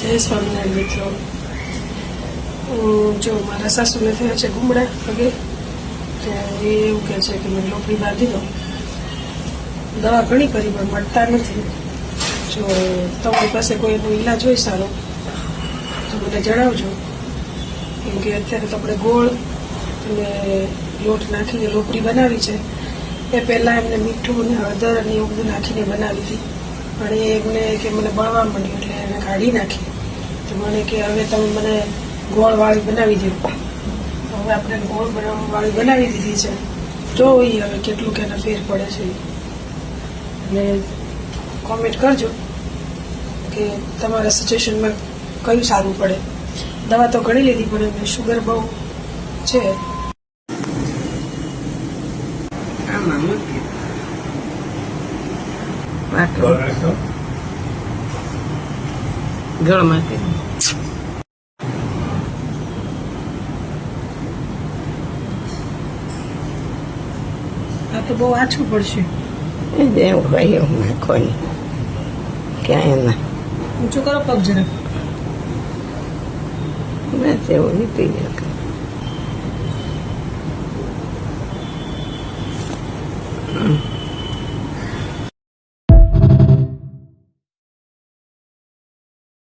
જય સ્વામિનારાયણ મિત્રો જો મારા સાસુને થયા છે ગુમડા પગે તો એ એવું કહે છે કે મેં લોપડી બાંધી દો દવા ઘણી કરી પણ મળતા નથી જો તમારી પાસે કોઈ એનો ઈલાજ હોય સારો તો મને જણાવજો કેમ કે અત્યારે તો આપણે ગોળ અને લોટ નાખીને લોપડી બનાવી છે એ પહેલાં એમને મીઠું અને હળદર અને એવું બધું નાખીને બનાવી હતી પણ એમને કે મને બળવા મળ્યું એટલે એને કાઢી નાખી. તો મને કે હવે તમે મને ગોળવાળી બનાવી દો. હવે આપણે ગોળ વાળી બનાવી દીધી છે. જો એ હવે કેટલું કે ફેર પડે છે. એટલે કોમેન્ટ કરજો કે તમારા સિચ્યુએશનમાં કયું સારું પડે. દવા તો ઘણી લીધી, પણ એમને શુગર બહુ છે. આમાં આ તો બહુ આછું પડશે. એ જેવું હોય એવું ક્યાં ના. ઊંચું કરો પગ જરા બસ એવું નીકળી જાય